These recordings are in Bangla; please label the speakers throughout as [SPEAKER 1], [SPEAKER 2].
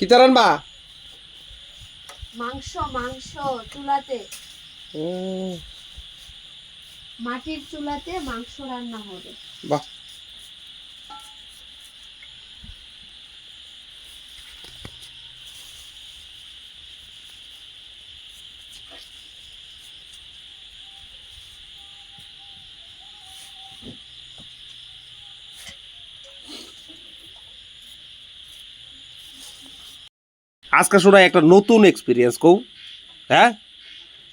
[SPEAKER 1] কিতা রানবা
[SPEAKER 2] মাংস মাংস চুলাতে। মাটির চুলাতে মাংস রান্না হবে।
[SPEAKER 1] বাহ। আজকে শোনা একটা নতুন এক্সপিরিয়েন্স কৌ হ্যাঁ?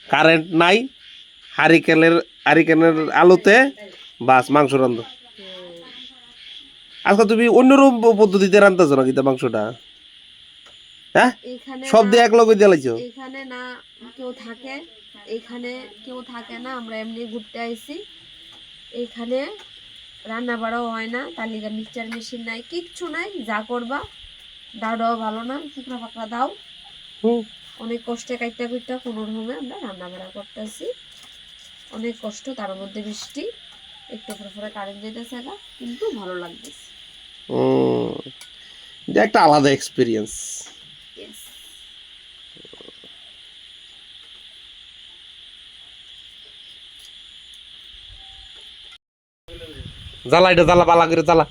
[SPEAKER 1] কারেন্ট নাই হারিকেনের হারিকেনের আলোতে বাস মাংস রান্ধো। আজকে তুমি অন্যরকম পদ্ধতিতে রান্ধতেছো নাকি তা মাংসটা? হ্যাঁ? সব দিয়ে এক লগে
[SPEAKER 2] এখানে না কেউ থাকে এখানে কেউ থাকে না আমরা এমনি ঘুরতে আইছি। এখানে রান্না বাড়াও হয় না তালিকা মিক্সচার মেশিন নাই কিচ্ছু নাই যা করবা। দাওটাও ভালো না শুকনা ফাকড়া দাও। অনেক কষ্টে কাইটা কুইটা কোনো রকমে আমরা রান্না বাড়া করতেছি। অনেক কষ্ট তার মধ্যে বৃষ্টি একটু পরে পরে কারেন্ট যেতেছে না কিন্তু ভালো লাগতেছে।
[SPEAKER 1] এটা একটা আলাদা এক্সপিরিয়েন্স. জ্বালা এটা জ্বালা বালা করে জ্বালা।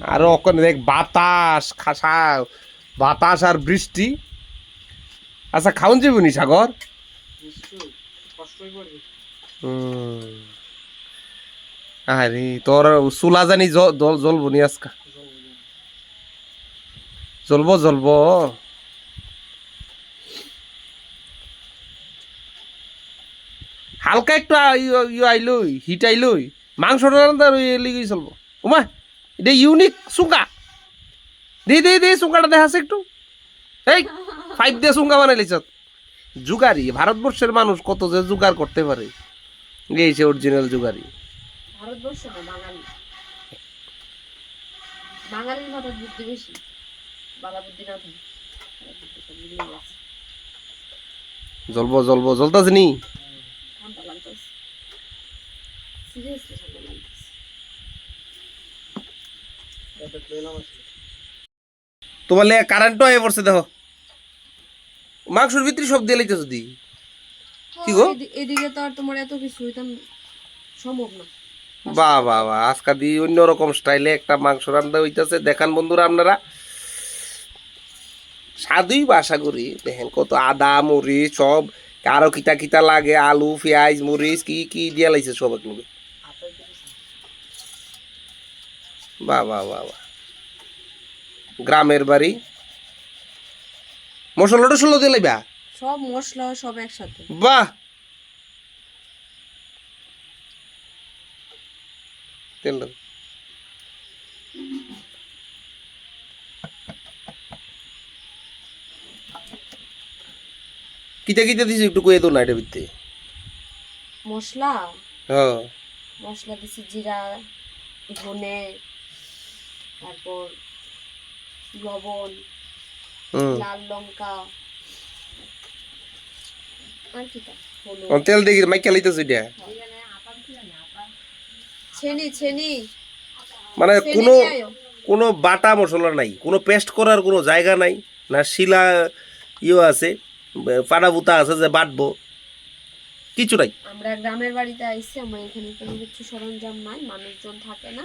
[SPEAKER 1] আর ওখানে দেখ বাতাস খাসা বাতাস আর বৃষ্টি। আচ্ছা খাউন যাবি নি সাগর? আরে তোর চুলা জানি জ্বলবো নি আজকা? জ্বলব জ্বলবো। হালকা একটু আ- আইলই হিট আইলই। মাংস লিগেই চলবো। ওমা এটা ইউনিক সুঙ্গা। দে দে দে সুঙ্গাটা দেখাছে একটু। এই ফাইভ দিয়ে সুঙ্গা বানাই লিছ। জুগারি ভারতবর্ষের মানুষ কত যে জুগার করতে পারে। এই সে অরিজিনাল জুগারি।
[SPEAKER 2] বাঙালির মাথার বুদ্ধি বেশি। বালা বুদ্ধি না।
[SPEAKER 1] জ্বলবো জ্বলবো জ্বলতাছে
[SPEAKER 2] সিরিয়াসলি
[SPEAKER 1] তোমার লে কারেন্টও আয় পড়ছে দেখো। মাংসের ভিতরে সব দিয়ে লাইতেছ দি? কি গো?
[SPEAKER 2] এদিকে তো আর তোমার এত কিছু হইতাম সম্ভব না।
[SPEAKER 1] বাহ বাহ বাহ আজকা দি অন্যরকম স্টাইলে একটা মাংস রান্না হইতেছে। দেখান বন্ধুরা আপনারা। সাদুই বাসা করি দেখেন কত আদা মরিচ সব। আরও কিতা কিতা লাগে আলু পেঁয়াজ মরিচ কি কি দিয়া লাইছে সব একলগে। বাহ বাহ গ্রামের বাড়ি। মশলা টসলা দিয়ে লাইবা?
[SPEAKER 2] সব মশলা সব একসাথে।
[SPEAKER 1] বাহ। তেল। কিতা কিতা দিছি একটু কয়ে দাও না এটা ভিত্তি?
[SPEAKER 2] মশলা?
[SPEAKER 1] হ্যাঁ।
[SPEAKER 2] মশলা দিছি জিরা ধনে তারপর লবণ লাল লঙ্কা আর কি
[SPEAKER 1] তেল দেখি মাইকা লাইতেছে এটা?
[SPEAKER 2] ছেনি ছেনি।
[SPEAKER 1] মানে কোনো কোনো বাটা মশলা নাই। কোনো পেস্ট করার কোনো জায়গা নাই। না শিলা ইয়ে আছে পানা বুতা আছে যে বাটবো। কিছু নাই।
[SPEAKER 2] আমরা গ্রামের বাড়িতে আইছি আমার এখানে কোনো কিছু সরঞ্জাম নাই মানুষজন থাকে না।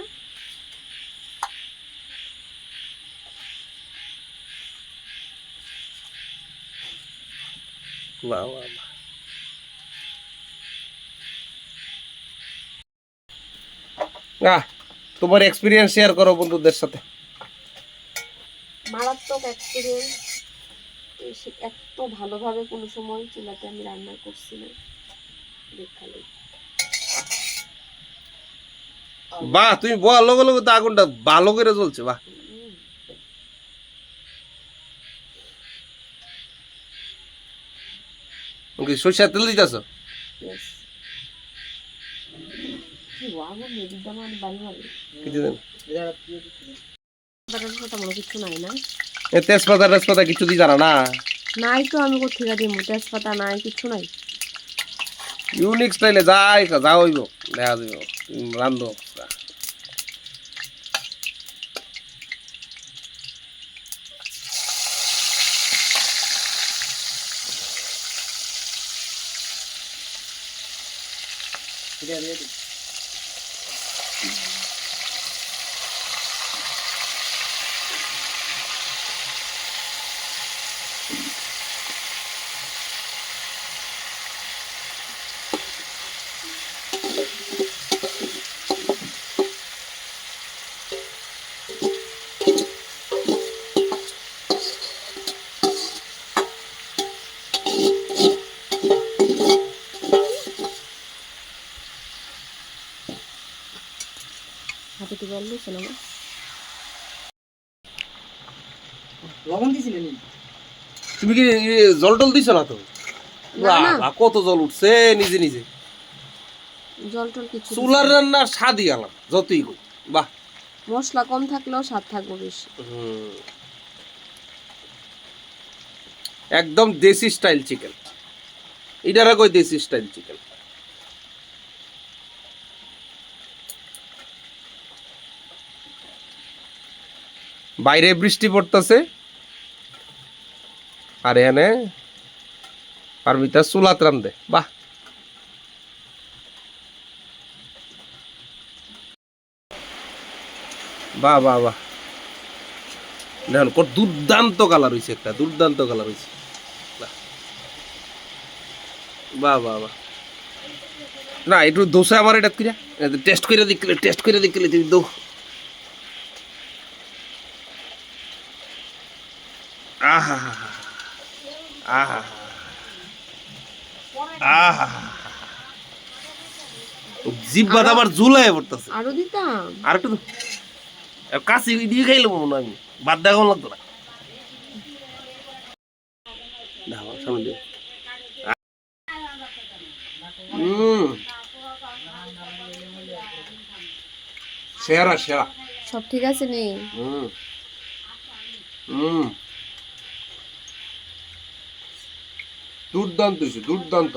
[SPEAKER 1] বাহ বাহ বাহ। আহ তোমার এক্সপিরিয়েন্স শেয়ার করো বন্ধুদের সাথে।
[SPEAKER 2] মারাত্মক এক্সপিরিয়েন্স এত ভালোভাবে কোনো সময় চুলাতে আমি রান্না করছি না। দেখালে।
[SPEAKER 1] বাহ তুমি বল লগে লগে তো আগুনটা ভালো করে জ্বলছে বাহ কি সরষের তেল দিতেছ
[SPEAKER 2] Yes. কি আগুন এদিক দিয়ে আমার বাড়ি বাড়ি
[SPEAKER 1] কিছু দিন
[SPEAKER 2] বাটার সাথে আমার কিছু নাই না।
[SPEAKER 1] এ তেজপাতা টেজপাতা কিছু দি জানা না?
[SPEAKER 2] নাই তো আমি কোথেকে দিব তেজপাতা নাই কিছু নাই।
[SPEAKER 1] ইউনিক স্টাইলে যাই যা হইব দেখা যাইব। রান্ধো।
[SPEAKER 2] de জল দিচ্ছে না
[SPEAKER 3] লবণ দিছিলেন
[SPEAKER 1] তুমি কি জল টল দিছো না তো। কত জল উঠছে নিজে নিজে।
[SPEAKER 2] জল টল কিছু
[SPEAKER 1] চুলার রান্নার স্বাদই আলাদা যতই হোক। বাহ।
[SPEAKER 2] মশলা কম থাকলেও স্বাদ থাকবে বেশি।
[SPEAKER 1] একদম দেশি স্টাইল চিকেন। এটারা কই দেশি স্টাইল চিকেন। বাইরে বৃষ্টি পড়তেছে। আর এখানে পারমিতা চুলাত রান্ধে বাহ। বাহ বাহ বাহ। দেখুন, কত দুর্দান্ত কালার হয়েছে একটা, দুর্দান্ত কালার হয়েছে বাহ। বাহ বাহ না, একটু দোষে আমার এটা টেস্ট করে দেখলে টেস্ট করে দেখলে তুমি দো আহা আহা আহা। জিব্বাত আবার ঝুলাই পড়তেছে।
[SPEAKER 2] আরও দিতাম।
[SPEAKER 1] আর একটু কাশি দিয়ে খাইলে মনে আমি। বাদ দেখাও লাগতো না সামনে। সেরা সেরা।
[SPEAKER 2] সব ঠিক আছে নেই
[SPEAKER 1] হুম। হুম। দুর্দান্ত হয়েছে দুর্দান্ত।